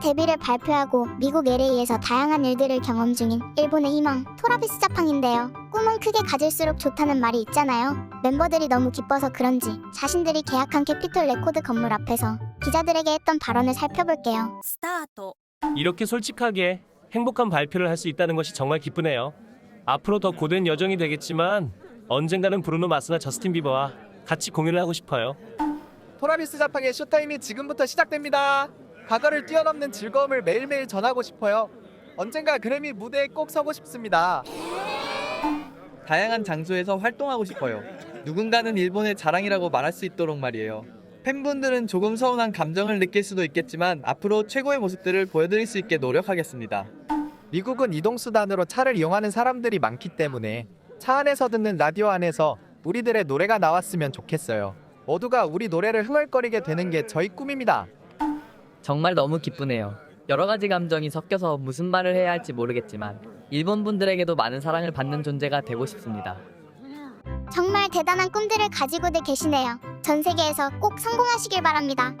데뷔를 발표하고 미국 LA에서 다양한 일들을 경험 중인 일본의 희망 토라비스 자팡인데요. 꿈은 크게 가질수록 좋다는 말이 있잖아요. 멤버들이 너무 기뻐서 그런지 자신들이 계약한 캐피털 레코드 건물 앞에서 기자들에게 했던 발언을 살펴볼게요. 스타트. 이렇게 솔직하게 행복한 발표를 할 수 있다는 것이 정말 기쁘네요. 앞으로 더 고된 여정이 되겠지만 언젠가는 브루노 마스나 저스틴 비버와 같이 공연을 하고 싶어요. 토라비스 자팡의 쇼타임이 지금부터 시작됩니다. 과거를 뛰어넘는 즐거움을 매일매일 전하고 싶어요. 언젠가 그래미 무대에 꼭 서고 싶습니다. 다양한 장소에서 활동하고 싶어요. 누군가는 일본의 자랑이라고 말할 수 있도록 말이에요. 팬분들은 조금 서운한 감정을 느낄 수도 있겠지만 앞으로 최고의 모습들을 보여드릴 수 있게 노력하겠습니다. 미국은 이동수단으로 차를 이용하는 사람들이 많기 때문에 차 안에서 듣는 라디오 안에서 우리들의 노래가 나왔으면 좋겠어요. 모두가 우리 노래를 흥얼거리게 되는 게 저희 꿈입니다. 정말 너무 기쁘네요. 여러 가지 감정이 섞여서 무슨 말을 해야 할지 모르겠지만 일본 분들에게도 많은 사랑을 받는 존재가 되고 싶습니다. 정말 대단한 꿈들을 가지고들 계시네요. 전 세계에서 꼭 성공하시길 바랍니다.